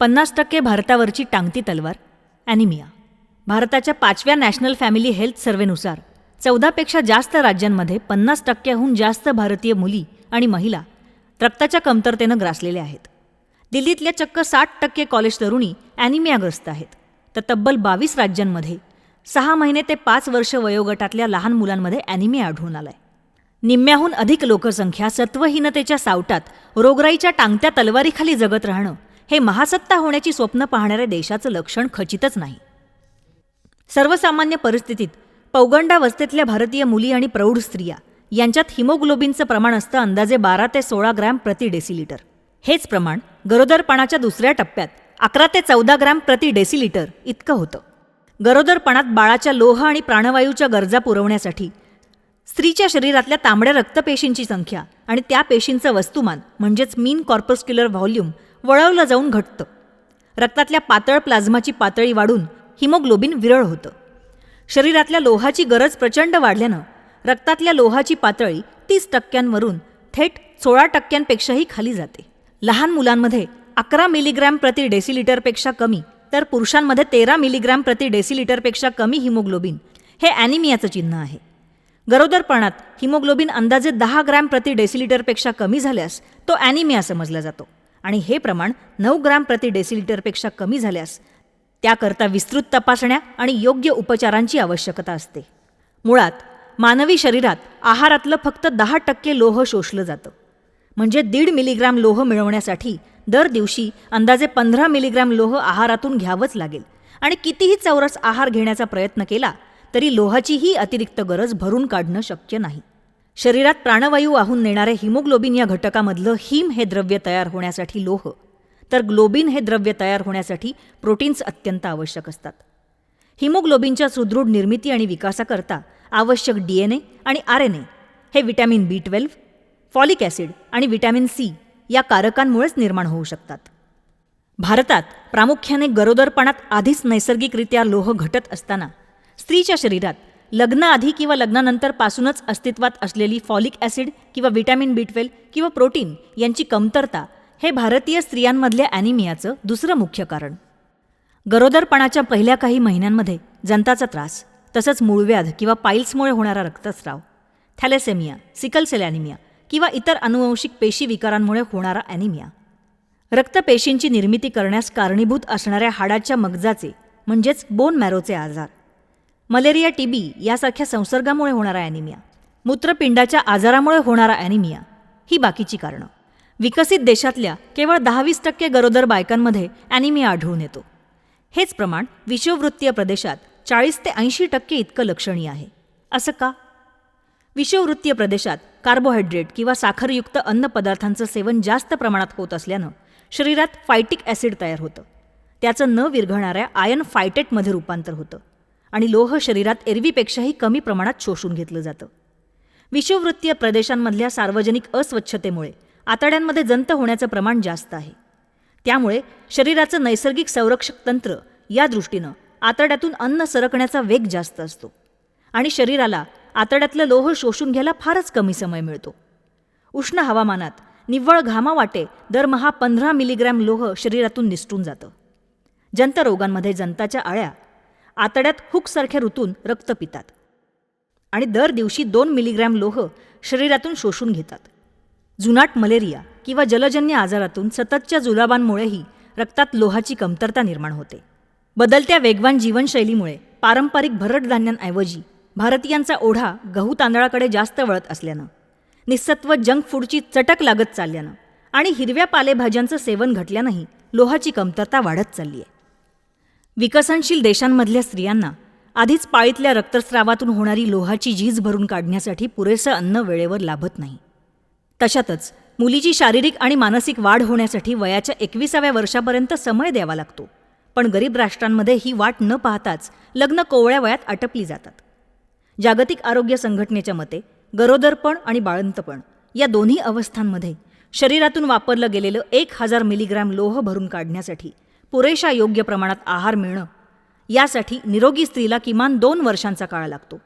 पन्नास टक्के भारतावरची टांगती तलवार ॲनिमिया भारताच्या पाचव्या नॅशनल फॅमिली हेल्थ सर्व्हेनुसार चौदापेक्षा जास्त राज्यांमध्ये पन्नास टक्क्याहून जास्त भारतीय मुली आणि महिला रक्ताच्या कमतरतेनं ग्रासलेल्या आहेत. दिल्लीतल्या चक्क साठ टक्के कॉलेज तरुणी ॲनिमियाग्रस्त आहेत. तर तब्बल बावीस राज्यांमध्ये सहा महिने ते पाच वर्ष वयोगटातल्या लहान मुलांमध्ये ॲनिमिया आढळून आलाय. निम्म्याहून अधिक लोकसंख्या सत्वहीनतेच्या सावटात रोगराईच्या टांगत्या तलवारीखाली जगत राहणं हे महासत्ता होण्याची स्वप्न पाहणाऱ्या देशाचं लक्षण खचितच नाही. सर्वसामान्य परिस्थितीत पौगंडावस्थेतल्या भारतीय मुली आणि प्रौढ स्त्रिया यांच्यात हिमोग्लोबिनचं प्रमाण असतं अंदाजे बारा ते सोळा ग्रॅम प्रति डेसिलिटर. हेच प्रमाण गरोदरपणाच्या दुसऱ्या टप्प्यात अकरा ते चौदा ग्रॅम प्रति डेसिलिटर इतकं होतं. गरोदरपणात बाळाच्या लोह आणि प्राणवायूच्या गरजा पुरवण्यासाठी स्त्रीच्या शरीरातल्या तांबड्या रक्तपेशींची संख्या आणि त्या पेशींचं वस्तुमान म्हणजेच मीन कॉर्पस्क्युलर व्हॉल्यूम वळवलं जाऊन घटतं. रक्तातल्या पातळ प्लाझ्माची पातळी वाढून हिमोग्लोबिन विरळ होतं. शरीरातल्या लोहाची गरज प्रचंड वाढल्यानं रक्तातल्या लोहाची पातळी तीस टक्क्यांवरून थेट सोळा टक्क्यांपेक्षाही खाली जाते. लहान मुलांमध्ये अकरा मिलीग्रॅम प्रति डेसिलिटरपेक्षा कमी तर पुरुषांमध्ये तेरा मिलीग्रॅम प्रति डेसिलिटरपेक्षा कमी हिमोग्लोबिन हे ॲनिमियाचं चिन्ह आहे. गरोदरपणात हिमोग्लोबिन अंदाजे दहा ग्रॅम प्रति डेसिलिटरपेक्षा कमी झाल्यास तो ॲनिमिया समजला जातो. आणि हे प्रमाण नऊ ग्राम प्रति डेसिलिटरपेक्षा कमी झाल्यास त्याकरता विस्तृत तपासण्या आणि योग्य उपचारांची आवश्यकता असते. मुळात मानवी शरीरात आहारातलं फक्त दहा टक्के लोह शोषलं जातं. म्हणजे दीड मिलीग्राम लोह मिळवण्यासाठी दर दिवशी अंदाजे पंधरा मिलीग्राम लोह आहारातून घ्यावंच लागेल. आणि कितीही चौरस आहार घेण्याचा प्रयत्न केला तरी लोहाचीही अतिरिक्त गरज भरून काढणं शक्य नाही. शरीरात प्राणवायू वाहून नेणारे हिमोग्लोबिन या घटकामधलं हिम हे द्रव्य तयार होण्यासाठी लोह. तर ग्लोबिन हे द्रव्य तयार होण्यासाठी प्रोटीन्स अत्यंत आवश्यक असतात. हिमोग्लोबिनच्या सुदृढ निर्मिती आणि विकासाकरता आवश्यक डी एन ए आणि आर एन ए हे vitamin B twelve folic acid आणि विटॅमिन सी या कारकांमुळेच निर्माण होऊ शकतात. भारतात प्रामुख्याने गरोदरपणात आधीच नैसर्गिकरित्या लोह घटत असताना स्त्रीच्या शरीरात लग्नाआधी किंवा लग्नानंतर पासूनच अस्तित्वात असलेली फॉलिक ॲसिड किंवा व्हिटॅमिन बी ट्वेल्व किंवा प्रोटीन यांची कमतरता हे भारतीय स्त्रियांमधल्या ॲनिमियाचं दुसरं मुख्य कारण. गरोदरपणाच्या पहिल्या काही महिन्यांमध्ये जंताचा त्रास तसंच मूळव्याध किंवा पाईल्समुळे होणारा रक्तस्राव थॅलेसेमिया सिकलसेल ॲनिमिया किंवा इतर अनुवंशिक पेशी विकारांमुळे होणारा ॲनिमिया रक्तपेशींची निर्मिती करण्यास कारणीभूत असणाऱ्या हाडाच्या मगजाचे म्हणजेच बोन मॅरोचे आजार. मलेरिया टीबी यासारख्या संसर्गामुळे होणारा ॲनिमिया मूत्रपिंडाच्या आजारामुळे होणारा ॲनिमिया ही बाकीची कारणं. विकसित देशातल्या केवळ दहावीस टक्के गरोदर बायकांमध्ये ॲनिमिया आढळून येतो. हेच प्रमाण विषुववृत्तीय प्रदेशात चाळीस ते ऐंशी टक्के इतकं लक्षणीय आहे. असं का? विषुववृत्तीय प्रदेशात कार्बोहायड्रेट किंवा साखरयुक्त अन्नपदार्थांचं सेवन जास्त प्रमाणात होत असल्यानं शरीरात फायटिक ॲसिड तयार होतं. त्याचं न विरघळणाऱ्या आयन फायटेटमध्ये रूपांतर होतं. आणि लोह शरीरात एरवीपेक्षाही कमी प्रमाणात शोषून घेतलं जातं. विषुववृत्तीय प्रदेशांमधल्या सार्वजनिक अस्वच्छतेमुळे आतड्यांमध्ये जंत होण्याचं प्रमाण जास्त आहे. त्यामुळे शरीराचं नैसर्गिक संरक्षक तंत्र या दृष्टीनं आतड्यातून अन्न सरकण्याचा वेग जास्त असतो आणि शरीराला आतड्यातलं लोह शोषून घ्यायला फारच कमी समय मिळतो. उष्ण हवामानात निव्वळ घामावाटे दरमहा पंधरा मिलीग्रॅम लोह शरीरातून निसटून जातं. जंतरोगांमध्ये जंताच्या आळ्या आतड्यात हुकसारख्या ऋतून रक्त पितात. आणि दर दिवशी दोन मिलीग्रॅम लोह शरीरातून शोषून घेतात. जुनाट मलेरिया किंवा जलजन्य आजारातून सततच्या जुलाबांमुळेही रक्तात लोहाची कमतरता निर्माण होते. बदलत्या वेगवान जीवनशैलीमुळे पारंपरिक भरड धान्यांऐवजी भारतीयांचा ओढा गहू तांदळाकडे जास्त वळत असल्यानं निस्सत्व जंक फूडची चटक लागत चालल्यानं आणि हिरव्या पालेभाज्यांचं सेवन घटल्यानंही लोहाची कमतरता वाढत चालली आहे विकसनशील देशांमधल्या स्त्रियांना आधीच पाळीतल्या रक्तस्रावातून होणारी लोहाची झीज भरून काढण्यासाठी पुरेसं अन्न वेळेवर लाभत नाही. तशातच मुलीची शारीरिक आणि मानसिक वाढ होण्यासाठी वयाच्या एकविसाव्या वर्षापर्यंत समय द्यावा लागतो पण गरीब राष्ट्रांमध्ये ही वाट न पाहताच लग्न कोवळ्या वयात आटपली जातात. जागतिक आरोग्य संघटनेच्या मते गरोदरपण आणि बाळंतपण या दोन्ही अवस्थांमध्ये शरीरातून वापरलं गेलेलं एक हजार मिलीग्रॅम लोह भरून काढण्यासाठी पुरेशा योग्य प्रमाणात आहार मिळणं यासाठी निरोगी स्त्रीला किमान दोन वर्षांचा काळ लागतो.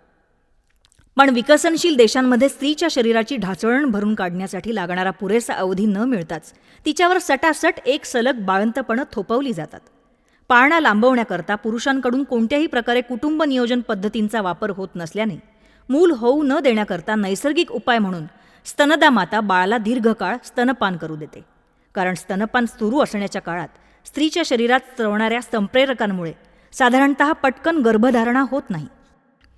पण विकसनशील देशांमध्ये स्त्रीच्या शरीराची ढासळण भरून काढण्यासाठी लागणारा पुरेसा अवधी न मिळताच तिच्यावर सटासट एक सलग बाळंतपणं थोपवली जातात. पाळणा लांबवण्याकरता पुरुषांकडून कोणत्याही प्रकारे कुटुंब नियोजन पद्धतींचा वापर होत नसल्याने मूल होऊ न देण्याकरता नैसर्गिक उपाय म्हणून स्तनदा माता बाळाला दीर्घकाळ स्तनपान करू देते. कारण स्तनपान सुरू असण्याच्या काळात स्त्रीच्या शरीरात स्रवणाऱ्या संप्रेरकांमुळे साधारणत पटकन गर्भधारणा होत नाही.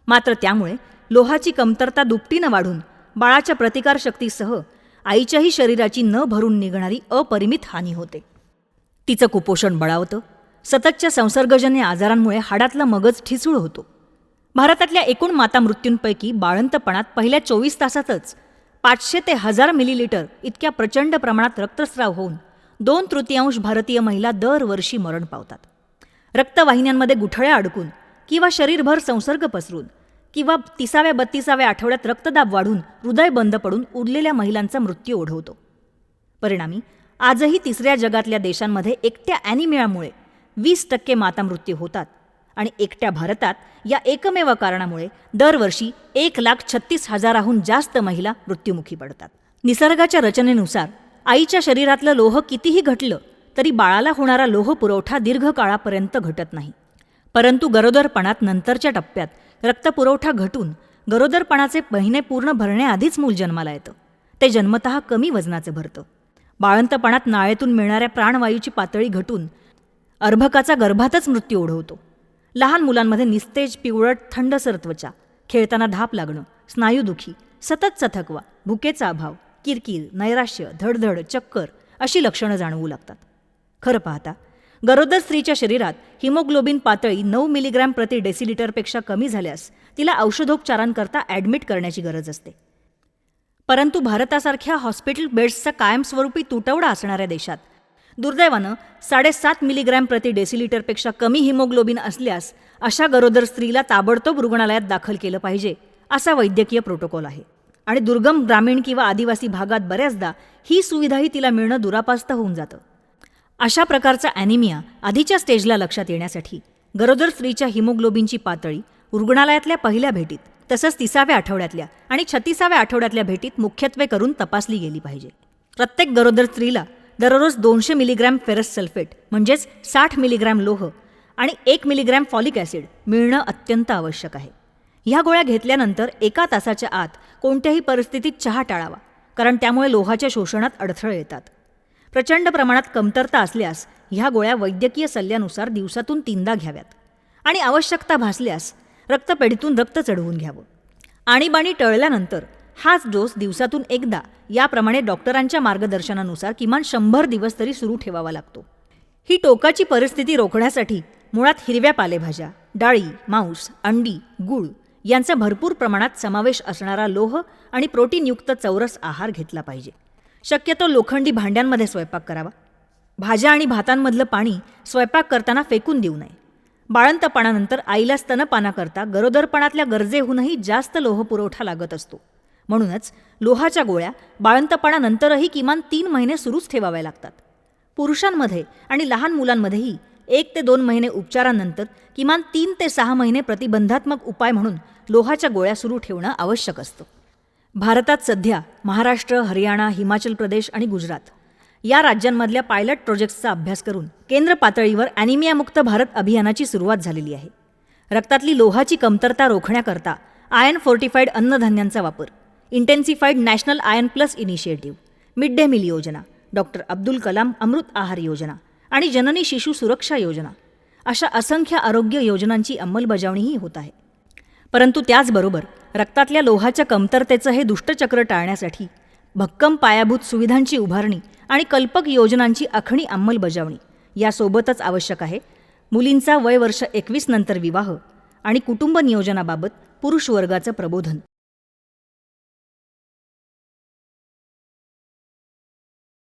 मात्र त्यामुळे लोहाची कमतरता दुपटीनं वाढून बाळाच्या प्रतिकारशक्तीसह आईच्याही शरीराची न भरून निघणारी अपरिमित हानी होते. तिचं कुपोषण बळावतं सततच्या संसर्गजन्य आजारांमुळे हाडातला मगज ठिसूळ होतो. भारतातल्या एकूण माता मृत्यूंपैकी बाळंतपणात पहिल्या चोवीस तासातच पाचशे ते हजार मिलीलिटर इतक्या प्रचंड प्रमाणात रक्तस्राव होऊन दोन तृतीयांश भारतीय महिला दरवर्षी मरण पावतात. रक्तवाहिन्यांमध्ये गुठळ्या अडकून किंवा शरीरभर संसर्ग पसरून किंवा तिसाव्या बत्तीसाव्या आठवड्यात रक्तदाब वाढून हृदय बंद पडून उरलेल्या महिलांचा मृत्यू ओढवतो. परिणामी आजही तिसऱ्या जगातल्या देशांमध्ये एकट्या ॲनिमियामुळे वीस टक्के माता मृत्यू होतात आणि एकट्या भारतात या एकमेव कारणामुळे दरवर्षी एक लाख छत्तीस हजाराहून जास्त महिला मृत्युमुखी पडतात. निसर्गाच्या रचनेनुसार आईच्या शरीरातलं लोह कितीही घटलं तरी बाळाला होणारा लोह पुरवठा दीर्घकाळापर्यंत घटत नाही. परंतु गरोदरपणात नंतरच्या टप्प्यात रक्तपुरवठा घटून गरोदरपणाचे महिने पूर्ण भरण्याआधीच मूल जन्माला येतं. ते जन्मतः कमी वजनाचं भरतं. बाळंतपणात नाळेतून मिळणाऱ्या प्राणवायूची पातळी घटून अर्भकाचा गर्भातच मृत्यू ओढवतो. लहान मुलांमध्ये निस्तेज पिवळट थंडसर त्वचा खेळताना धाप लागणं स्नायुदुखी सततचा थकवा भुकेचा अभाव किरकिर नैराश्य धडधड चक्कर अशी लक्षणं जाणवू लागतात. खरं पाहता गरोदर स्त्रीच्या शरीरात हिमोग्लोबिन पातळी नऊ मिलीग्रॅम प्रति डेसिलिटरपेक्षा कमी झाल्यास तिला औषधोपचारांकरता ॲडमिट करण्याची गरज असते. परंतु भारतासारख्या हॉस्पिटल बेड्सचा कायमस्वरूपी तुटवडा असणाऱ्या देशात दुर्दैवानं साडेसात मिलीग्रॅम प्रति डेसिलिटरपेक्षा कमी हिमोग्लोबिन असल्यास अशा गरोदर स्त्रीला ताबडतोब रुग्णालयात दाखल केलं पाहिजे असा वैद्यकीय प्रोटोकॉल आहे. आणि दुर्गम ग्रामीण किंवा आदिवासी भागात बऱ्याचदा ही सुविधाही तिला मिळणं दुरापास्त होऊन जातं. अशा प्रकारचा ॲनिमिया आधीच्या स्टेजला लक्षात येण्यासाठी गरोदर स्त्रीच्या हिमोग्लोबिनची पातळी रुग्णालयातल्या पहिल्या भेटीत तसंच तिसाव्या आठवड्यातल्या आणि छत्तीसाव्या आठवड्यातल्या भेटीत मुख्यत्वे करून तपासली गेली पाहिजे. प्रत्येक गरोदर स्त्रीला दररोज दोनशे मिलीग्रॅम फेरस सल्फेट म्हणजेच साठ मिलीग्रॅम लोह आणि एक मिलीग्रॅम फॉलिक ॲसिड मिळणं अत्यंत आवश्यक आहे. ह्या गोळ्या घेतल्यानंतर एका तासाच्या आत कोणत्याही परिस्थितीत चहा टाळावा कारण त्यामुळे लोहाच्या शोषणात अडथळे येतात. प्रचंड प्रमाणात कमतरता असल्यास ह्या गोळ्या वैद्यकीय सल्ल्यानुसार दिवसातून तीनदा घ्याव्यात आणि आवश्यकता भासल्यास रक्तपेढीतून रक्त चढवून घ्यावं. आणीबाणी टळल्यानंतर हाच डोस दिवसातून एकदा याप्रमाणे डॉक्टरांच्या मार्गदर्शनानुसार किमान शंभर दिवस तरी सुरू ठेवावा लागतो. ही टोकाची परिस्थिती रोखण्यासाठी मुळात हिरव्या पालेभाज्या डाळी मांस अंडी गूळ यांचा भरपूर प्रमाणात समावेश असणारा लोह आणि प्रोटीनयुक्त चौरस आहार घेतला पाहिजे. शक्यतो लोखंडी भांड्यांमध्ये स्वयंपाक करावा. भाज्या आणि भातांमधलं पाणी स्वयंपाक करताना फेकून देऊ नये. बाळंतपणानंतर आईला स्तनपानाकरता गरोदरपणातल्या गरजेहूनही जास्त लोह पुरवठा लागत असतो. म्हणूनच लोहाच्या गोळ्या बाळंतपणानंतरही किमान तीन महिने सुरूच ठेवाव्या लागतात. पुरुषांमध्ये आणि लहान मुलांमध्येही एक ते दोन महिने उपचारानंतर किमान तीन ते सहा महिने प्रतिबंधात्मक उपाय म्हणून लोहाच्या गोळ्या सुरू ठेवणं आवश्यक असतं. भारतात सध्या महाराष्ट्र हरियाणा हिमाचल प्रदेश आणि गुजरात या राज्यांमधल्या पायलट प्रोजेक्ट्सचा अभ्यास करून केंद्र पातळीवर ॲनिमियामुक्त भारत अभियानाची सुरुवात झालेली आहे. रक्तातली लोहाची कमतरता रोखण्याकरता आयन फोर्टिफाईड अन्नधान्यांचा वापर intensified national iron plus initiative mid day meal योजना डॉक्टर अब्दुल कलाम अमृत आहार योजना आणि जननी शिशु सुरक्षा योजना. अशा असंख्य आरोग्य योजनांची अंमलबजावणीही होत आहे. परंतु त्याचबरोबर रक्तातल्या लोहाच्या कमतरतेचं हे दुष्टचक्र टाळण्यासाठी भक्कम पायाभूत सुविधांची उभारणी आणि कल्पक योजनांची आखणी अंमलबजावणी यासोबतच आवश्यक आहे. मुलींचा वय वर्ष एकवीस नंतर विवाह आणि कुटुंब नियोजनाबाबत पुरुष वर्गाचं प्रबोधन.